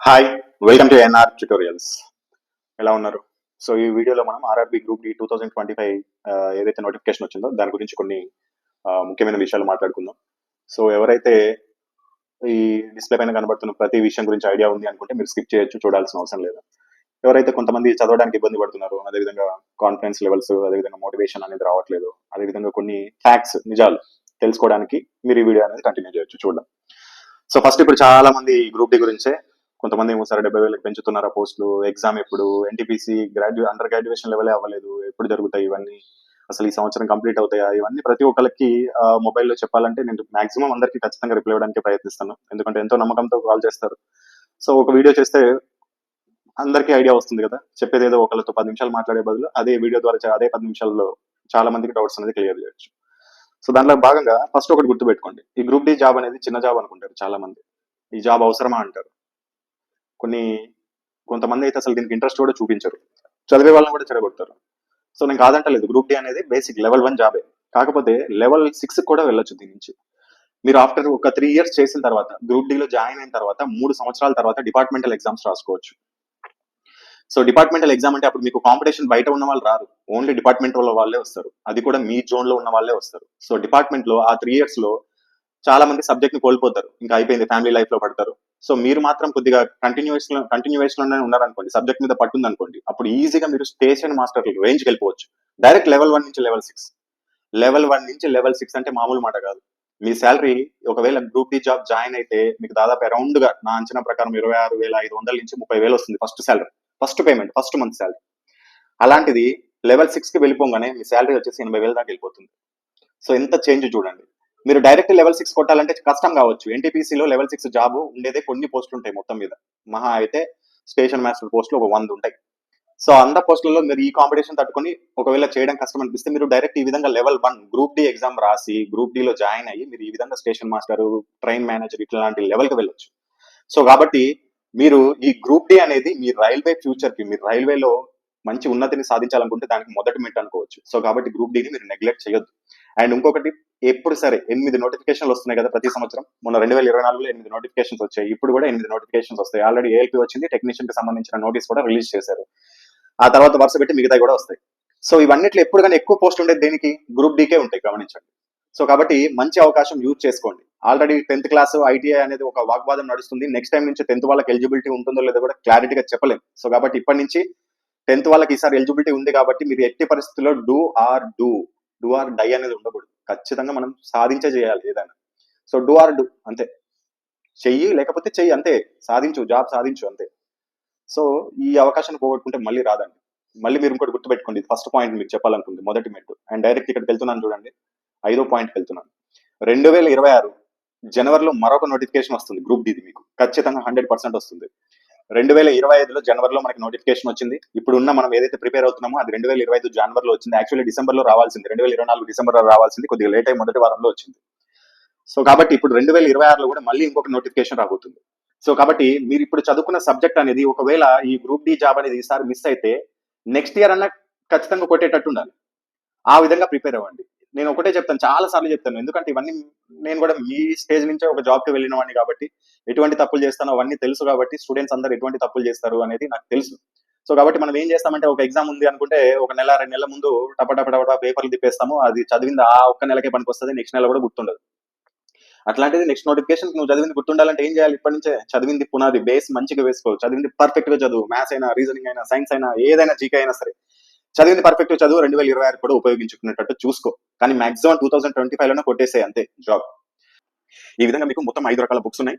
Hi welcome to NR tutorials ఎలా ఉన్నారు? So ఈ వీడియోలో మనం RRB group D two thousand twenty five ఏదైతే నోటిఫికేషన్ వచ్చిందో దాని గురించి కొన్ని ముఖ్యమైన విషయాలు మాట్లాడుకుందాం. సో ఎవరైతే ఈ డిస్ప్లే పైన కనబడుతున్న ప్రతి విషయం గురించి ఐడియా ఉంది అనుకుంటే మీరు స్కిప్ చేయొచ్చు చూడాల్సిన అవసరం లేదు. ఎవరైతే కొంతమంది చదవడానికి ఇబ్బంది పడుతున్నారు అదేవిధంగా కాన్ఫిడెన్స్ లెవెల్స్ అదేవిధంగా మోటివేషన్ అనేది రావట్లేదు అదేవిధంగా కొన్ని ఫ్యాక్ట్స్ నిజాలు తెలుసుకోవడానికి మీరు ఈ వీడియో అనేది కంటిన్యూ చేయొచ్చు చూడడం సో ఫస్ట్ ఇప్పుడు చాలా మంది గ్రూప్ డి గురించే కొంతమంది ఏమో సరే డెబ్బై వేలకు పెంచుతున్నారా పోస్టులు ఎగ్జామ్ ఎప్పుడు ఎన్టీపీసీ గ్రాడ్యు అండర్ గ్రాడ్యుయేషన్ లెవెలే అవ్వలేదు ఎప్పుడు జరుగుతాయి ఇవన్నీ? అసలు ఈ సంవత్సరం కంప్లీట్ అవుతాయా? ఇవన్నీ ప్రతి ఒక్కరికి మొబైల్లో చెప్పాలంటే నేను మాక్సిమం అందరికీ ఖచ్చితంగా రిప్లై ఇవ్వడానికి ప్రయత్నిస్తాను. ఎందుకంటే ఎంతో నమ్మకంతో కాల్ చేస్తారు. సో ఒక వీడియో చేస్తే అందరికీ ఐడియా వస్తుంది కదా? చెప్పేది ఏదో ఒకళ్ళతో పది నిమిషాలు మాట్లాడే బదులు అదే వీడియో ద్వారా అదే పది నిమిషాల్లో చాలా మందికి డౌట్స్ అనేది క్లియర్ చేయొచ్చు. సో దాంట్లో భాగంగా ఫస్ట్ ఒకటి గుర్తుపెట్టుకోండి. ఈ గ్రూప్ డి జాబ్ అనేది చిన్న జాబ్ అనుకుంటారు చాలా మంది ఈ జాబ్ అవసరమా అంటారు. కొన్ని కొంతమంది అయితే అసలు దీనికి ఇంట్రెస్ట్ కూడా చూపించరు. చదివే వాళ్ళని కూడా చెడగొడతారు. సో నేను కాదంటలేదు గ్రూప్ డి అనేది బేసిక్ లెవెల్ వన్ జాబే కాకపోతే లెవెల్ సిక్స్ కూడా వెళ్ళొచ్చు దీని నుంచి. మీరు ఆఫ్టర్ ఒక త్రీ ఇయర్స్ చేసిన తర్వాత గ్రూప్ డిలో జాయిన్ అయిన తర్వాత మూడు సంవత్సరాల తర్వాత డిపార్ట్మెంటల్ ఎగ్జామ్స్ రాసుకోవచ్చు. సో డిపార్ట్మెంటల్ ఎగ్జామ్ అంటే అప్పుడు మీకు కాంపిటీషన్ బయట ఉన్న వాళ్ళు రారు. ఓన్లీ డిపార్ట్మెంట్ వాళ్ళ వాళ్ళే వస్తారు. అది కూడా మీ జోన్లో ఉన్న వాళ్ళే వస్తారు. సో డిపార్ట్మెంట్లో ఆ త్రీ ఇయర్స్లో చాలా మంది సబ్జెక్ట్ని కోల్పోతారు. ఇంకా అయిపోయింది ఫ్యామిలీ లైఫ్లో పడతారు. సో మీరు మాత్రం కొద్దిగా కంటిన్యూషన్ కంటిన్యూషన్లోనే ఉన్నారనుకోండి సబ్జెక్ట్ మీద పట్టుంది అనుకోండి అప్పుడు ఈజీగా మీరు స్టేషన్ మాస్టర్ రేంజ్కి వెళ్ళిపోవచ్చు. డైరెక్ట్ లెవెల్ వన్ నుంచి లెవెల్ సిక్స్ లెవెల్ వన్ నుంచి లెవెల్ సిక్స్ అంటే మామూలు మాట కాదు. మీ శాలరీ ఒకవేళ గ్రూప్ డి జాబ్ జాయిన్ అయితే మీకు దాదాపు అరౌండ్గా నా అంచనా ప్రకారం ఇరవై ఆరు వేల ఐదు వందల నుంచి ముప్పై వేలు వస్తుంది first salary first payment first month salary అలాంటిది లెవెల్ సిక్స్కి వెళ్ళిపోగానే మీ శాలరీ వచ్చేసి ఎనభై వేల దాకా వెళ్ళిపోతుంది. సో ఎంత చేంజ్ చూడండి. మీరు డైరెక్ట్ లెవెల్ సిక్స్ కొట్టాలంటే కష్టం కావచ్చు. ఎన్టీపీసీలో లెవెల్ సిక్స్ జాబ్ ఉండేదే కొన్ని పోస్టులు ఉంటాయి మొత్తం మీద. మహా అయితే స్టేషన్ మాస్టర్ పోస్టులు ఒక వంద ఉంటాయి. సో అంత పోస్టులలో మీరు ఈ కాంపిటీషన్ తట్టుకొని ఒకవేళ చేయడం కష్టం అనిపిస్తే మీరు డైరెక్ట్ ఈ విధంగా level one group D exam రాసి గ్రూప్లో జాయిన్ అయ్యి మీరు ఈ విధంగా స్టేషన్ మాస్టర్ ట్రైన్ మేనేజర్ ఇట్లాంటి లెవెల్కి వెళ్ళొచ్చు. సో కాబట్టి మీరు ఈ గ్రూప్ డి అనేది మీ రైల్వే ఫ్యూచర్కి మీరు రైల్వేలో మంచి ఉన్నతిని సాధించాలనుకుంటే దానికి మొదటి మెట్ అనుకోవచ్చు. సో కాబట్టి గ్రూప్ డిని మీరు నెగ్లెక్ట్ చేయొద్దు. అండ్ ఇంకొకటి ఎప్పుడు సరే ఎనిమిది నోటిఫికేషన్లు వస్తున్నాయి కదా ప్రతి సంవత్సరం. మొన్న రెండు వేల ఇరవై నాలుగులో ఎనిమిది నోటిఫికేషన్స్ వచ్చాయి. ఇప్పుడు కూడా ఎనిమిది నోటిఫికేషన్స్ వస్తాయి. ఆల్రెడీ ఏఎల్పి వచ్చింది టెక్నీషియన్కి సంబంధించిన నోటీస్ కూడా రిలీజ్ చేశారు. ఆ తర్వాత వరుస పెట్టి మిగతా కూడా వస్తాయి. సో ఇవన్నిట్లో ఎప్పుడు కానీ ఎక్కువ పోస్ట్ ఉండేది దేనికి? గ్రూప్ డీకే ఉంటాయి గమనించండి. సో కాబట్టి మంచి అవకాశం యూజ్ చేసుకోండి. ఆల్రెడీ టెన్త్ క్లాస్ ఐటీఐ అనేది ఒక వాగ్వాదం నడుస్తుంది. నెక్స్ట్ టైం నుంచి టెన్త్ వాళ్ళకి ఎలిజిబిలిటీ ఉంటుందో లేదో కూడా క్లారిటీగా చెప్పలేము సో కాబట్టి ఇప్పటి నుంచి టెన్త్ వాళ్ళకి ఈసారి ఎలిజిబిలిటీ ఉంది కాబట్టి మీరు ఎట్టి పరిస్థితుల్లో do or do do or die అనేది ఉండకూడదు. ఖచ్చితంగా మనం సాధించే చేయాలి ఏదైనా. సో డూ ఆర్ డూ అంతే. చెయ్యి లేకపోతే చెయ్యి అంతే. సాధించు జాబ్ సాధించు అంతే. సో ఈ అవకాశాన్ని పోగొట్టుకుంటే మళ్ళీ రాదండి. మళ్ళీ మీరు ఇంకోటి గుర్తుపెట్టుకోండి. ఫస్ట్ పాయింట్ మీకు చెప్పాలనుకుంది మొదటి మెట్టు. అండ్ డైరెక్ట్ ఇక్కడికి వెళ్తున్నాను చూడండి. ఐదో పాయింట్కి వెళ్తున్నాను. రెండు వేల ఇరవై ఆరు జనవరిలో మరొక నోటిఫికేషన్ వస్తుంది గ్రూప్ డిది మీకు. ఖచ్చితంగా హండ్రెడ్ పర్సెంట్ వస్తుంది. రెండు వేల ఇరవై ఐదులో జనవరిలో మనకి నోటిఫికేషన్ వచ్చింది. ఇప్పుడు ఉన్న మనం ఏదైతే ప్రిపేర్ అవుతున్నామో అది రెండు వేల ఇరవై ఐదు జనవరిలో వచ్చింది. యాక్చువల్లీ డిసెంబర్లో రావాల్సింది. రెండు వేల ఇరవై నాలుగు డిసెంబర్లో రావాల్సింది. కొద్దిగా లేట్ అయి మొదటి వారంలో వచ్చింది. సో కాబట్టి ఇప్పుడు రెండు వేల ఇరవై ఆరులో కూడా మళ్ళీ ఇంకొక నోటిఫికేషన్ రాబోతుంది. సో కాబట్టి మీరు ఇప్పుడు చదువుకున్న సబ్జెక్ట్ అనేది ఒకవేళ ఈ గ్రూప్ డి జాబ్ అనేది ఈసారి మిస్ అయితే నెక్స్ట్ ఇయర్ అన్న ఖచ్చితంగా కొట్టేటట్టు ఉండాలి. ఆ విధంగా ప్రిపేర్ అవ్వండి. నేను ఒకటే చెప్తాను చాలా సార్లు చెప్తాను. ఎందుకంటే ఇవన్నీ నేను కూడా మీ స్టేజ్ నుంచే ఒక జాబ్కి వెళ్ళిన వాడిని కాబట్టి ఎటువంటి తప్పులు చేస్తానో అవన్నీ తెలుసు కాబట్టి స్టూడెంట్స్ అందరు ఎటువంటి తప్పులు చేస్తారు అనేది నాకు తెలుసు. సో కాబట్టి మనం ఏం చేస్తామంటే ఒక ఎగ్జామ్ ఉంది అనుకుంటే ఒక నెల రెండు నెలల ముందు టపటపటపట పేపర్లు తిప్పేస్తాము. అది చదివింది ఆ ఒక్క నెలకే పనికొస్తుంది నెక్స్ట్ నెల కూడా గుర్తుండదు. అట్లాంటిది నెక్స్ట్ నోటిఫికేషన్ నువ్వు చదివింది గుర్తుండాలంటే ఏం చేయాలి? ఇప్పటి నుంచే చదివింది పునాది బేస్ మంచిగా వేసుకో. చదివింది పర్ఫెక్ట్గా చదువు. మ్యాథ్స్ అయినా రీజనింగ్ అయినా సైన్స్ అయినా ఏదైనా జీకే అయినా సరే. చదివింది పర్ఫెక్ట్ చదువు రెండు వేల ఇరవై ఆరు కూడా ఉపయోగించుకునేటట్టు చూసుకో. కానీ మాక్సిమం టూ థౌసండ్ ట్వంటీ ఫైవ్లోనే కొట్టేసే అంతే జాబ్ ఈ విధంగా మీకు మొత్తం ఐదు రకాల బుక్స్ ఉన్నాయి.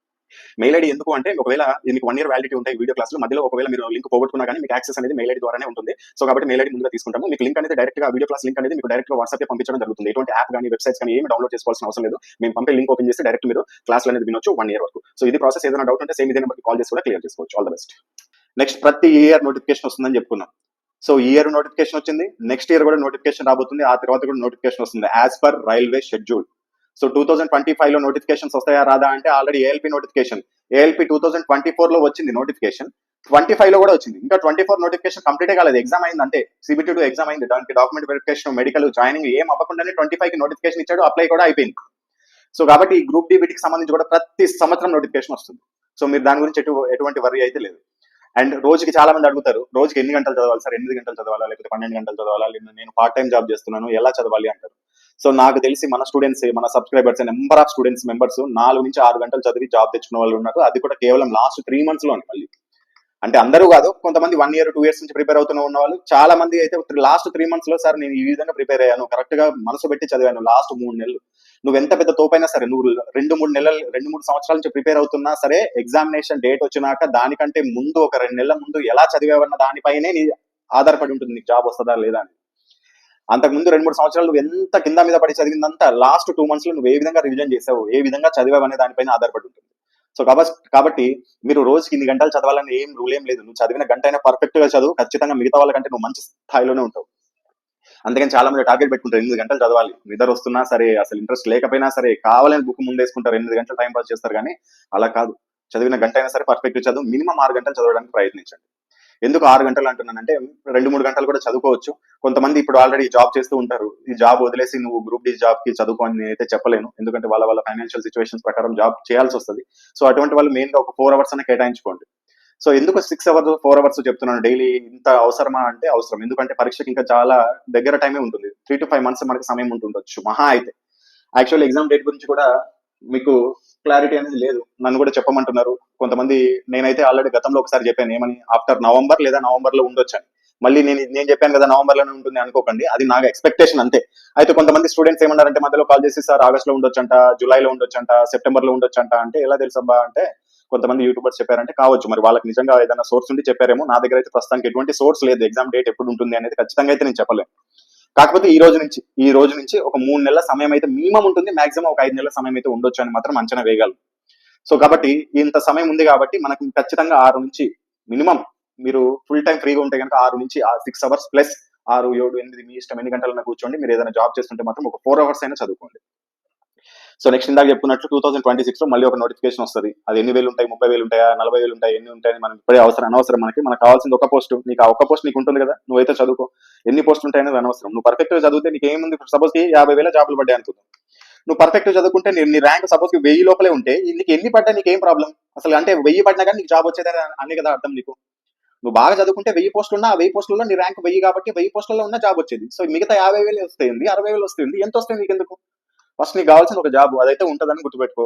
మెయిల్ ఐడి ఎందుకు అంటే ఒకవేళ ఇది మీకు వన్ ఇయర్ వ్యాలిడిటీ ఉంటాయి వీడియో క్లాసులు మధ్యలో ఒకవేళ మీరు లింక్ పోగొట్టుకున్నా కానీ మీకు యాక్సెస్ అనేది మెయిల్ ఐడి ద్వారానే ఉంటుంది. సో కాబట్టి మెయిల్ ఐడి ముందుగా తీసుకుంటాము. మీకు లింక్ అనేది డైరెక్ట్గా వీడియో క్లాస్ లింక్ అనేది మీకు డైరెక్ట్గా వాట్సాప్ పంపించడం జరుగుతుంది. ఎటువంటి యాప్ కానీ వెబ్సైట్స్ కానీ ఏమి డౌన్లోడ్ చేసుకోవాల్సిన అవసరం లేదు. మేము పంపే లింక్ ఓపెన్ చేసి డైరెక్ట్ మీరు క్లాస్ అనేది వినొచ్చు వన్ ఇయర్ వరకు. సో ఇది ప్రాసెస్ ఏదైనా డౌట్ ఉంటే సేమ్ ఇదే నెంబర్కి కాల్ చేసి కూడా క్లియర్ చేసుకోవచ్చు. ఆల్ ద బెస్ట్ నెక్స్ట్ ప్రతి ఇయర్ నోటిఫికేషన్ వస్తుందని చెప్పుకున్నాం. సో ఈ ఇయర్ నోటిఫికేషన్ వచ్చింది. నెక్స్ట్ ఇయర్ కూడా నోటిఫికేషన్ రాబోతుంది. ఆ తర్వాత కూడా నోటిఫికేషన్ వస్తుంది. As per railway schedule so two thousand twenty ఫైవ్లో నోటిఫికేషన్స్ వస్తాయా? రాదా? అంటే already ALP notification ALP two thousand twenty ఫోర్లో వచ్చింది నోటిఫికేషన్ ట్వంటీ ఫైవ్లో కూడా వచ్చింది. ఇంకా ట్వంటీ ఫోర్ నోటిఫికేషన్ కంప్లీట్ కాలేదు. ఎగ్జామ్ అయింది అంటే సిబిటీ టూ ఎగ్జామ్ అయింది. దానికి డాక్యుమెంట్ వెరిఫికేషన్ మెడికల్ జాయినింగ్ ఏం అవ్వకుండానే ట్వంటీ ఫైవ్కి నోటిఫికేషన్ ఇచ్చాడు. అప్లై కూడా అయిపోయింది. సో కాబట్టి ఈ గ్రూప్ డి వీటికి సంబంధించి కూడా ప్రతి సంవత్సరం నోటిఫికేషన్ వస్తుంది. సో మీరు దాని గురించి ఎటు ఎటువంటి వరి అయితే లేదు. అండ్ రోజుకి చాలా మంది అడుగుతారు రోజుకి ఎన్ని గంటలు చదవాలి సార్? ఎనిమిది గంటలు చదవాలా? లేకపోతే పన్నెండు గంటలు చదవాలా? నేను పార్ట్ టైం జాబ్ చేస్తున్నాను. ఎలా చదవాలి? అంటారు. సో నాకు తెలిసి మన స్టూడెంట్స్ మన subscribers number of students members నాలుగు నుంచి ఆరు గంటలు చదివి జాబ్ తెచ్చుకున్న వాళ్ళు ఉన్నారు. అది కూడా కేవలం లాస్ట్ త్రీ మంత్స్లోనే మళ్ళీ. అంటే అందరూ కాదు కొంతమంది వన్ ఇయర్ టూ ఇయర్స్ నుంచి ప్రిపేర్ అవుతున్న ఉన్న వాళ్ళు. చాలా మంది అయితే లాస్ట్ త్రీ మంత్స్లో సార్ నేను ఈ విధంగా ప్రిపేర్ అయ్యాను. కరెక్ట్గా మనసు పెట్టి చదివాను లాస్ట్ మూడు నెలలు. నువ్వు ఎంత పెద్ద తోపైనా సరే నువ్వు రెండు మూడు నెలలు రెండు మూడు సంవత్సరాల నుంచి ప్రిపేర్ అవుతున్నా సరే ఎగ్జామినేషన్ డేట్ వచ్చినాక దానికంటే ముందు ఒక రెండు నెలల ముందు ఎలా చదివావన్న దానిపైనే నీ ఆధారపడి ఉంటుంది. నీకు జాబ్ వస్తుందా లేదా అని. అంతకు ముందు రెండు మూడు సంవత్సరాలు నువ్వు ఎంత కింద మీద పడి చదివిందంతా లాస్ట్ టూ మంత్స్లో నువ్వు ఏ విధంగా రివిజన్ చేసావు ఏ విధంగా చదివావు అనే దానిపైన ఆధారపడి ఉంటుంది. సో కాబట్టి కాబట్టి మీరు రోజుకి ఇన్ని గంటలు చదవాలని ఏం రూల్ ఏం లేదు. నువ్వు చదివిన గంట అయినా పర్ఫెక్ట్గా చదువు. ఖచ్చితంగా మిగతా వాళ్ళకంటే నువ్వు మంచి స్థాయిలోనే ఉంటావు. అందుకని చాలా మంది టార్గెట్ పెట్టుకుంటారు ఎనిమిది గంటలు చదవాలి. నిద్ర వస్తున్నా సరే అసలు ఇంట్రెస్ట్ లేకపోయినా సరే కావాలని బుక్ ముందేసుకుంటారు ఎనిమిది గంటలు టైం పాస్ చేస్తారు కానీ అలా కాదు. చదివిన గంట అయినా సరే పర్ఫెక్ట్ చదువు. మినిమం ఆరు గంటలు చదవడానికి ప్రయత్నించండి. ఎందుకు ఆరు గంటలు అంటున్నానంటే రెండు మూడు గంటలు కూడా చదువుకోవచ్చు. కొంతమంది ఇప్పుడు ఆల్రెడీ జాబ్ చేస్తూ ఉంటారు. ఈ జాబ్ వదిలేసి నువ్వు గ్రూప్ డి జాబ్కి చదువుకో అని నేనైతే చెప్పలేను. ఎందుకంటే వాళ్ళ వాళ్ళ ఫైనాన్షియల్ సిచ్యువేషన్స్ ప్రకారం జాబ్ చేయాల్సి వస్తుంది. సో అటువంటి వాళ్ళు మెయిన్గా ఒక ఫోర్ అవర్స్ అనే కేటాయించుకోండి. సో ఎందుకు సిక్స్ అవర్స్ ఫోర్ అవర్స్ చెప్తున్నాను? డైలీ ఇంత అవసరమా అంటే అవసరం. ఎందుకంటే పరీక్షకి ఇంకా చాలా దగ్గర టైమే ఉంటుంది. త్రీ టు ఫైవ్ మంత్స్ మనకి సమయం ఉంటుండొచ్చు. మహా అయితే. యాక్చువల్ ఎగ్జామ్ డేట్ గురించి కూడా మీకు క్లారిటీ అనేది లేదు. నన్ను కూడా చెప్పమంటున్నారు. కొంతమంది నేనైతే ఆల్రెడీ గతంలో ఒకసారి చెప్పాను ఏమని? ఆఫ్టర్ నవంబర్ లేదా నవంబర్లో ఉండొచ్చు మళ్ళీ నేను నేను చెప్పాను కదా నవంబర్లోనే ఉంటుంది అనుకోకండి. అది నాకు ఎక్స్పెక్టేషన్ అంతే. అయితే కొంతమంది స్టూడెంట్స్ ఏమన్నారంటే మధ్యలో కాల్ చేసి సార్ ఆగస్ట్లో ఉండొచ్చంట జూలైలో ఉండొచ్చంట సెప్టెంబర్లో ఉండొచ్చంట అంటే ఎలా తెలుసబ్బా అంటే కొంతమంది యూట్యూబర్స్ చెప్పారంటే కావచ్చు. మరి వాళ్ళకి నిజంగా ఏదైనా సోర్స్ ఉండి చెప్పారేమో. నా దగ్గర అయితే ప్రస్తుతానికి ఎటువంటి సోర్స్ లేదు. ఎగ్జామ్ డేట్ ఎప్పుడు ఉంటుంది? అనేది ఖచ్చితంగా అయితే నేను చెప్పలేను. కాకపోతే ఈ రోజు నుంచి ఈ రోజు నుంచి ఒక మూడు నెలల సమయం అయితే మినిమం ఉంటుంది. మాక్సిమం ఒక ఐదు నెలల సమయం అయితే ఉండొచ్చు అని మాత్రం అంచనా వేయగలరు సో కాబట్టి ఇంత సమయం ఉంది కాబట్టి మనకి ఖచ్చితంగా ఆరు నుంచి మినిమం మీరు ఫుల్ టైం ఫ్రీగా ఉంటే కనుక ఆరు నుంచి సిక్స్ అవర్స్ ప్లస్ ఆరు ఏడు ఎనిమిది మీ ఇష్టం ఎన్ని గంటలన్నా కూర్చోండి. మీరు ఏదైనా జాబ్ చేస్తుంటే మాత్రం ఒక ఫోర్ అవర్స్ అయినా చదువుకోండి. సో నెక్స్ట్ ఇందాక చెప్పుకున్నట్లు టూ థౌసండ్ ట్వంటీ సిక్స్లో మళ్ళీ ఒక నోటిఫికేషన్ వస్తుంది. అది ఎన్ని వేలు ఉంటాయి? ముప్పై వేలు ఉంటాయా? నలభై వేలు ఉంటాయి? ఎన్ని ఉంటాయని మనం ఇప్పుడే అవసరం అనవసరం మనకి. మనకు కావాల్సింది ఒక పోస్ట్ నీకు ఆ ఒక పోస్ట్ నీకు ఉంటుంది కదా. నువ్వైతే చదువుకో. ఎన్ని పోస్ట్ ఉంటాయనేది అనవసరం. నువ్వు పర్ఫెక్ట్గా చదివితే నీకు ఏముంది? సపోజ్కి యాభై వేల జాబులు పడ్డాయి అనుకుందాం. నువ్వు పర్ఫెక్ట్గా చదువుకుంటే నీ- ర్యాంక్ సపోజ్కి వెయ్యి లోపలే ఉంటే నీకు ఎన్ని పడ్డా నీకు ఏం ప్రాబ్లం అసలు అంటే వెయ్యి పడినా కానీ నీకు జాబ్ వచ్చేదని అనే కదా అర్థం నీకు. నువ్వు బాగా చదువుకుంటే వెయ్యి పోస్టులు ఉన్నా ఆ వెయ్యి పోస్టులలో నీ ర్యాంక్ వెయ్యి కాబట్టి వెయ్యి పోస్టులలో ఉన్న జాబ్ వచ్చేది. సో మిగతా యాభై వేలు వస్తుంది అరవై వేలు వస్తుంది ఎంత వస్తుంది నీకు ఎందుకు ఫస్ట్ నీకు కావాల్సిన ఒక జాబ్ అదైతే ఉంటుందని గుర్తుపెట్టుకో.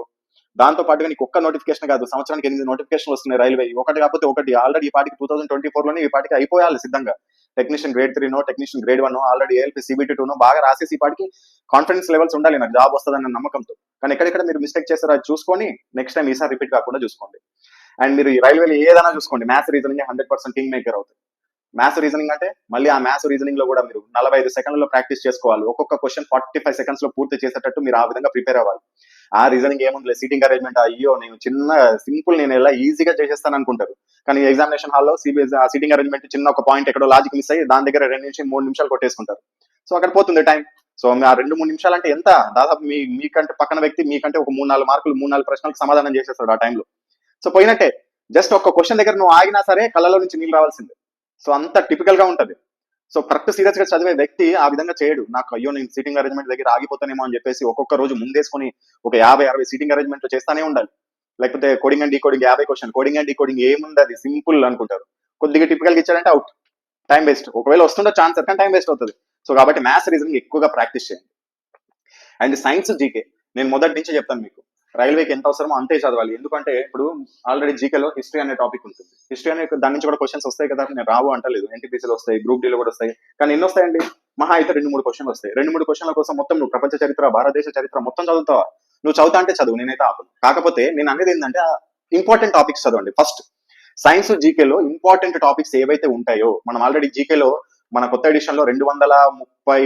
దాంతో పాటుగా నీకు ఒక్క నోటిఫికేషన్ కాదు సంవత్సరానికి ఎనిమిది నోటిఫికేషన్ వస్తున్నాయి రైల్వే. ఒకటి కాకపోతే ఒకటి. ఆల్రెడీ ఈ పాటికి టూ థౌసండ్ ట్వంటీ ఫోర్లోనే ఈ పాటికి అయిపోయాలి సిద్ధంగా. Technician grade three no technician grade one already ALP CBT two no బాగా రాసేసి ఈ పాటికి కాన్ఫిడెన్స్ లెవెల్స్ ఉండాలి నాకు. జాబ్ వస్తుందన్న నమ్మకంతో. కానీ ఎక్కడెక్కడ మీరు మిస్టేక్ చేస్తారో అది చూసుకొని నెక్స్ట్ టైం ఈసారి రిపీట్ కాకుండా చూసుకోండి. అండ్ మీరు ఈ రైల్వేలో ఏదైనా చూసుకోండి. Maths reasoning hundred percent king maker అవుతుంది మ్యాథ్స్ రీజనింగ్ అంటే మళ్ళీ ఆ మ్యాథ్స్ రీజనింగ్లో కూడా మీరు నలభై ఐదు సెకండ్లలో ప్రాక్టీస్ చేసుకోవాలి. ఒక్కొక్క క్వశ్చన్ ఫార్టీ ఫైవ్ సెకండ్స్లో పూర్తి చేసేటట్టు మీరు ఆ విధంగా ప్రిపేర్ అవ్వాలి. ఆ రీజనింగ్ ఏముంది? సీటింగ్ అరేంజ్మెంట్ అయ్యో నేను చిన్న సింపుల్ నేను ఎలా ఈజీగా చేసేస్తాను అనుకుంటారు. కానీ ఎగ్జామినేషన్ హాల్లో సిబిఎస్ ఆ సీటింగ్ అరేంజ్మెంట్ చిన్న ఒక పాయింట్ ఎక్కడో లాజిక్ మిస్ అయ్యి దాని దగ్గర రెండు నిమిషం మూడు నిమిషాలు కొట్టేసుకుంటారు. సో అక్కడ పోతుంది టైం సో ఆ రెండు మూడు నిమిషాలు అంటే ఎంత? దాదాపు మీ మీకంటే పక్కన వ్యక్తి మీకంటే ఒక మూడు నాలుగు మార్కులు మూడు నాలుగు ప్రశ్నలకు సమాధానం చేసేస్తాడు ఆ టైంలో సో పోయినట్టే. జస్ట్ ఒక క్వశ్చన్ దగ్గర నువ్వు ఆగినా సరే కళ్ళలో నుంచి నీళ్ళు రావాల్సిందే. సో అంత టిపికల్గా ఉంటది. సో కరెక్ట్ సీరియస్గా చదివే వ్యక్తి ఆ విధంగా చేయడు. నాకు అయ్యో నేను సీటింగ్ అరేంజ్మెంట్ దగ్గర ఆగిపోతానేమో అని చెప్పేసి ఒక్కొక్క రోజు ముందేసుకొని ఒక యాభై అరవై సీటింగ్ అరేంజ్మెంట్ చేస్తానే ఉండాలి. లేకపోతే కోడింగ్ అండ్ డీకోడింగ్ యాభై క్వశ్చన్ కోడింగ్ అండ్ డీకోడింగ్ ఏముంది అది సింపుల్ అనుకుంటారు. కొద్దిగా టిపికల్గా ఇచ్చాడంటే అవుట్ టైం వేస్ట్ ఒకవేళ వస్తుండే ఛాన్స్ కానీ టైం వేస్ట్ అవుతుంది. సో కాబట్టి మ్యాథ్స్ రీజనింగ్ ఎక్కువగా ప్రాక్టీస్ చేయండి. అండ్ సైన్స్ జీకే నేను మొదటి నుంచి చెప్తాను మీకు. రైల్వేకి ఎంత అవసరమో అంతే చదవాలి. ఎందుకంటే ఇప్పుడు ఆల్రెడీ జీకేలో హిస్టరీ అనే టాపిక్ ఉంటుంది. హిస్టరీ అనే దాని నుంచి కూడా క్వశ్చన్స్ వస్తాయి కదా నేను రావు అంటలేదు. ఎన్టీపీసీలో వస్తాయి గ్రూప్ డీలో కూడా వస్తాయి. కానీ ఎన్ని వస్తాయండి? మహా అయితే రెండు మూడు క్వశ్చన్లు వస్తాయి. రెండు మూడు క్వశ్చన్ల కోసం మొత్తం నువ్వు ప్రపంచ చరిత్ర భారతదేశ చరిత్ర మొత్తం చదువుతావా? నువ్వు చదువుతా అంటే చదువు నేనైతే ఆపను. కాకపోతే నేను అనేది ఏంటంటే ఇంపార్టెంట్ టాపిక్స్ చదవండి. ఫస్ట్ సైన్స్ జీకేలో ఇంపార్టెంట్ టాపిక్స్ ఏవైతే ఉంటాయో మనం ఆల్రెడీ జీకేలో మన కొత్త ఎడిషన్లో రెండు వందల ముప్పై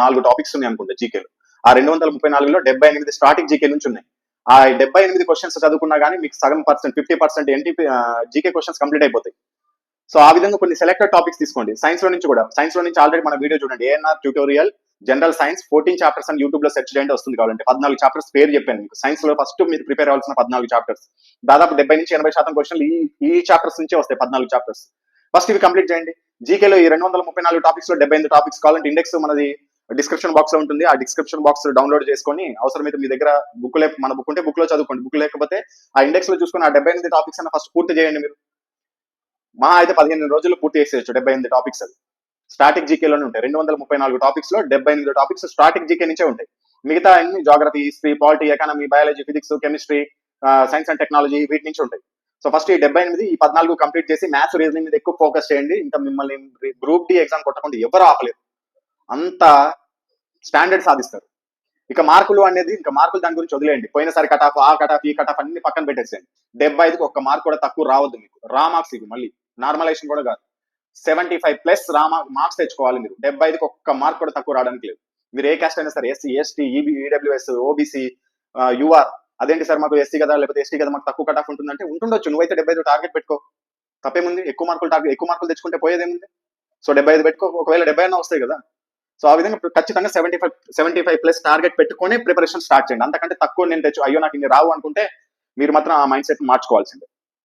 నాలుగు టాపిక్స్ ఉన్నాయి అనుకుంటా జీకేలో. ఆ రెండు వందల ముప్పై నాలుగులో డెబ్బై ఎనిమిది స్టార్టింగ్ జీకే నుంచి ఉన్నాయి. ఆ డెబ్బై ఎనిమిది క్వశ్చన్స్ చదువుకున్నా కానీ మీకు సగం percent fifty percent NTP GK questions complete అయిపోతాయి. సో ఆ విధంగా కొన్ని సెలెక్టెడ్ టాపిక్స్ తీసుకోండి. సైన్స్లో నుంచి కూడా. సైన్స్లో నుంచి ఆల్రెడీ మన వీడియో చూడండి. ANR tutorial general science fourteen chapters అని యూట్యూబ్లో సెర్చ్ చేయండి వస్తుంది కావాలంటే. పద్నాలుగు చాప్టర్స్ పేరు చెప్పాను మీకు. సైన్స్లో ఫస్ట్ మీరు ప్రిపేర్ అవ్వాల్సిన పద్నాలుగు చాప్టర్స్ దాదాపు డెబ్బై నుంచి ఎనభై శాతం క్వశ్చన్లు ఈ ఈ చాప్టర్స్ నుంచే వస్తాయి పద్నాలుగు చాప్టర్స్ ఫస్ట్ ఇవి కంప్లీట్ చేయండి. జీకేలో ఈ రెండు వందల ముప్పై నాలుగు టాపిక్స్లో డెబ్బై ఎనిమిది టాపిక్స్ కావాలంటే ఇండెక్స్ మనది డిస్క్రిప్షన్ బాక్స్లో ఉంటుంది. ఆ డిస్క్రిప్షన్ బాక్స్ డౌన్లోడ్ చేసుకొని అవసరమైతే మీ దగ్గర బుక్ లే మన బుక్ ఉంటే బుక్లో చదువుకోండి. బుక్ లేకపోతే ఆ ఇండెక్స్లో చూసుకొని ఆ డెబ్బై ఎనిమిది టాపిక్స్ అన్న ఫస్ట్ పూర్తి చేయండి మీరు. మా అయితే పదిహేను రోజులు పూర్తి చేసేయచ్చు డెబ్బై ఎనిమిది టాపిక్స్ అది స్టాటిక్ జీకేలోనే ఉంటాయి. రెండు వందల ముప్పై నాలుగు టాపిక్స్లో డెబ్బై ఎనిమిది టాపిక్స్ స్టాటిక్ జీకే నుంచే ఉంటాయి. మిగతా అన్ని geography history polity economy biology physics chemistry science and technology వీటి నుంచి ఉంటాయి. సో ఫస్ట్ ఈ డెబ్బై ఎనిమిది ఈ పద్నాలుగు కంప్లీట్ చేసి మ్యాథ్స్ రీజనింగ్ మీద ఎక్కువ ఫోకస్ చేయండి. ఇంకా మిమ్మల్ని గ్రూప్ డి ఎగ్జామ్ కొట్టకుండా ఎవరు ఆపలేదు అంత స్టాండర్డ్ సాధిస్తారు. ఇక మార్కులు అనేది ఇంకా మార్కులు దాని గురించి వదిలేయండి. పోయినసారి కట్ ఆఫ్ ఆ కట్ ఆఫ్ ఈ కట్ ఆఫ్ అన్ని పక్కన పెట్టేసేయండి. డెబ్బై ఐదుకి ఒక్క మార్క్ కూడా తక్కువ రావద్దు మీకు. రా మార్క్స్ ఇవి మళ్ళీ. నార్మలైజేషన్ కూడా కాదు. Seventy five plus raw marks తెచ్చుకోవాలి మీరు. డెబ్బై ఐదుకి ఒక్క మార్క్ కూడా తక్కువ రావడానికి లేదు. మీరు ఏ క్యాస్ట్ అయినా సరే SC ST EB EWS OBC UR అదేంటి సార్ మాకు ఎస్సీ కదా లేకపోతే ఎస్టీ కదా మాకు తక్కువ కట్ ఆఫ్ ఉంటుందంటే ఉంటుండొచ్చు. నువ్వైతే డెబ్బై ఐదు టార్గెట్ పెట్టుకో. తప్పేముంది? ఎక్కువ మార్కులు టార్గెట్ ఎక్కువ మార్కులు తెచ్చుకుంటే పోయేదేముంది? సో డెబ్బై ఐదు పెట్టుకో. ఒకవేళ డెబ్బై అయినా వస్తాయి కదా. సో ఆ విధంగా ఖచ్చితంగా seventy five seventy five plus target పెట్టుకొని ప్రిపరేషన్ స్టార్ట్ చేయండి. అంతకంటే తక్కువ నేను తెచ్చు అయ్యో నాకు ఇన్ని రావు అనుకుంటే మీరు మాత్రం ఆ మైండ్ సెట్ మార్చుకోవాల్సిందే.